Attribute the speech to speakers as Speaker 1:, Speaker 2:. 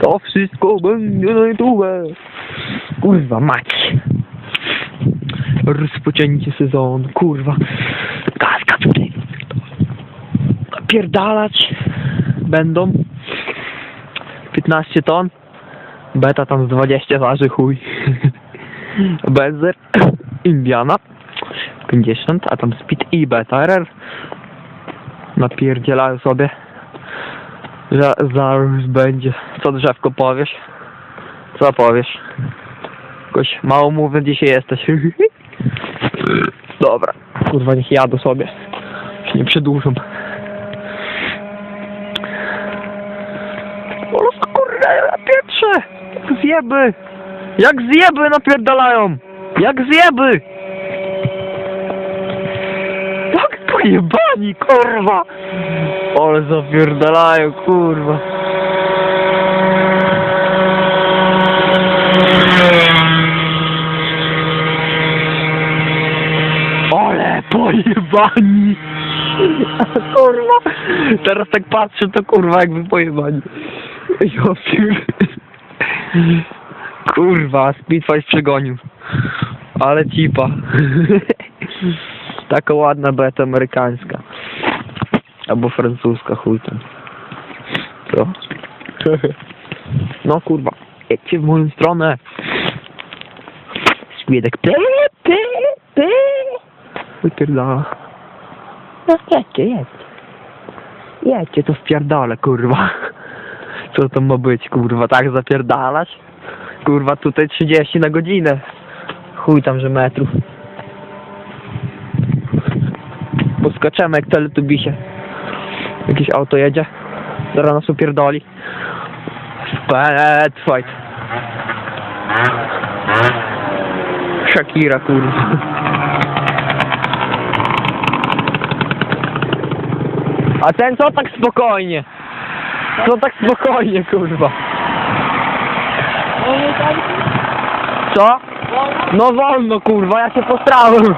Speaker 1: To wszystko będzie na YouTube. Kurwa mać. Rozpoczęcie sezonu, kurwa. Kaska tutaj. Napierdalać będą 15 ton. Beta tam z 20 waży chuj. Benzer, Indiana 50, a tam Speed i Beta RR. Napierdzielają sobie. Za, zaraz będzie. Co drzewko powiesz? Co powiesz? Jakoś mało mówię dzisiaj jesteś. Dobra. Kurwa niech jadą sobie. Już nie przedłużą. Polska kurwa, ja pieprze! Jak zjeby! Jak zjeby napierdalają! Jak zjeby! Jak pojebani, kurwa! Ale zapierdalają, kurwa! Ale pojebani! Kurwa! Teraz tak patrzę, to kurwa jakby pojebani. Ja pier... Kurwa, Speedfight przegonił. Ale cipa. Taka ładna beta amerykańska. Albo francuska, chuj tam. Co? No kurwa, jedźcie w moją stronę. Pe. Wypierdala. No jedźcie, jedźcie. Jedźcie, to wpierdolę, kurwa. Co to ma być, kurwa, tak zapierdalać? Kurwa, tutaj 30 na godzinę. Chuj tam, że metrów. Poskaczemy jak teletubisie. Jakieś auto jedzie. Zaraz nas upierdoli. Spad fight. Shakira, kurwa. A ten co tak spokojnie? Co tak spokojnie, kurwa? Co? No wolno, kurwa, ja się postrałem.